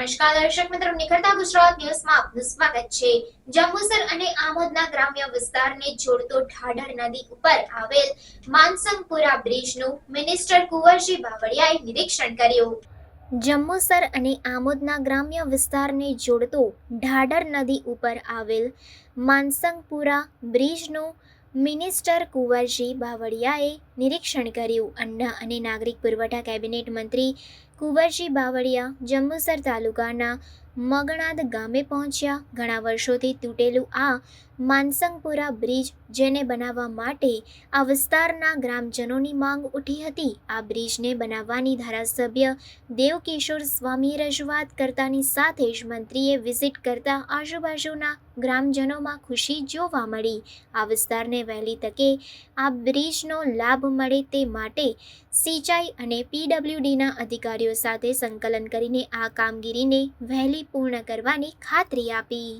નમસ્કાર, દર્શક મિત્રો, નિખરતા ગુજરાત ન્યૂઝમાં આપનું સ્વાગત છે. જંબુસર અને આમોદના ગ્રામ્ય વિસ્તારને જોડતો ઢાઢર નદી ઉપર આવેલ માનસંગપુરા બ્રિજનું મિનિસ્ટર કુંવરજી બાવળિયાએ નિરીક્ષણ કર્યું. જંબુસર અને આમોદના ગ્રામ્ય વિસ્તારને જોડતો ઢાઢર નદી ઉપર આવેલ માનસંગપુરા બ્રિજનું મિનિસ્ટર કુંવરજી બાવળિયાએ નિરીક્ષણ કર્યું. અન્ન અને નાગરિક પુરવઠા કેબિનેટ મંત્રી કુંવરજી બાવળિયા જંબુસર તાલુકાના મગણાદ ગામે પહોંચ્યા. ઘણા વર્ષોથી તૂટેલું આ માનસંગપુરા બ્રિજ જેને બનાવવા માટે આ વિસ્તારના ગ્રામજનોની માંગ ઉઠી હતી. આ બ્રિજને બનાવવાની ધારાસભ્ય દેવકિશોર સ્વામીએ રજૂઆત કરતાની સાથે જ મંત્રીએ વિઝિટ કરતા આજુબાજુના ગ્રામજનોમાં ખુશી જોવા મળી. આ વિસ્તારને વહેલી તકે આ બ્રિજનો લાભ મળે તે માટે સિંચાઈ અને પીડબ્લ્યુડીના અધિકારીઓ સાથે સંકલન કરીને આ કામગીરીને વહેલી પૂર્ણ કરવાની ખાતરી આપી.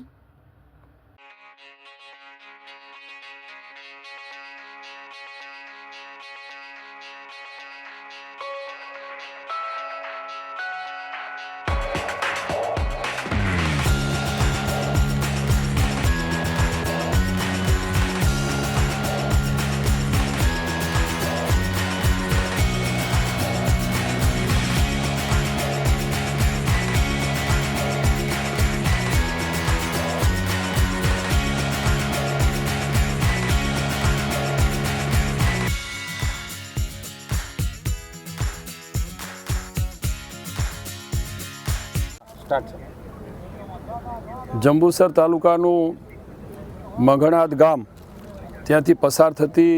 સ્ટાર્ટ છે. જંબુસર તાલુકાનું મઘણાદ ગામ, ત્યાંથી પસાર થતી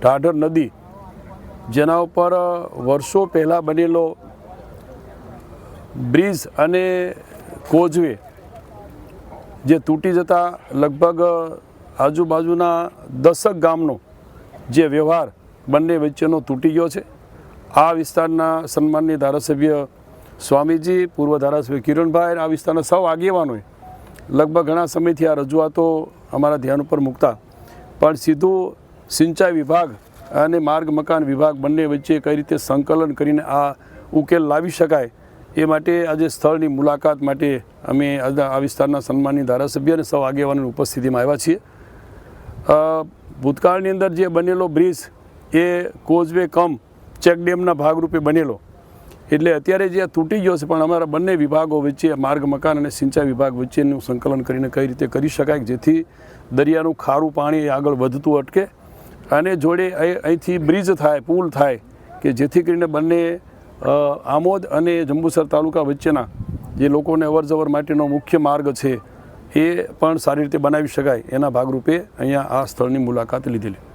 ઢાઢર નદી, જેના ઉપર વર્ષો પહેલાં બનેલો બ્રિજ અને કોઝવે, જે તૂટી જતા લગભગ આજુબાજુના દસક ગામનો જે વ્યવહાર બંને વચ્ચેનો તૂટી ગયો છે. આ વિસ્તારના સન્માનની ધારાસભ્ય સ્વામીજી, પૂર્વ ધારાસભ્ય કિરણભાઈ આ વિસ્તારના સૌ આગેવાનોએ લગભગ ઘણા સમયથી આ રજૂઆતો અમારા ધ્યાન ઉપર મૂકતા. પણ સીધું સિંચાઈ વિભાગ અને માર્ગ, મકાન વિભાગ બંને વચ્ચે કઈ રીતે સંકલન કરીને આ ઉકેલ લાવી શકાય એ માટે આજે સ્થળની મુલાકાત માટે અમે આ વિસ્તારના સન્માનની ધારાસભ્ય અને સૌ આગેવાનોની ઉપસ્થિતિમાં આવ્યા છીએ. ભૂતકાળની અંદર જે બનેલો બ્રિજ એ કોઝવે કમ ચેકડેમના ભાગરૂપે બનેલો. એટલે અત્યારે જે તૂટી ગયો છે, પણ અમારા બંને વિભાગો વચ્ચે માર્ગ, મકાન અને સિંચાઈ વિભાગ વચ્ચેનું સંકલન કરીને કઈ રીતે કરી શકાય જેથી દરિયાનું ખારું પાણી આગળ વધતું અટકે અને જોડે અહીં- અહીંથી બ્રિજ થાય, પુલ થાય કે જેથી કરીને બંને આમોદ અને જંબુસર તાલુકા વચ્ચેના જે લોકોને અવરજવર માટેનો મુખ્ય માર્ગ છે, એ પણ સારી રીતે બનાવી શકાય. એના ભાગરૂપે અહીંયા આ સ્થળની મુલાકાત લીધેલી.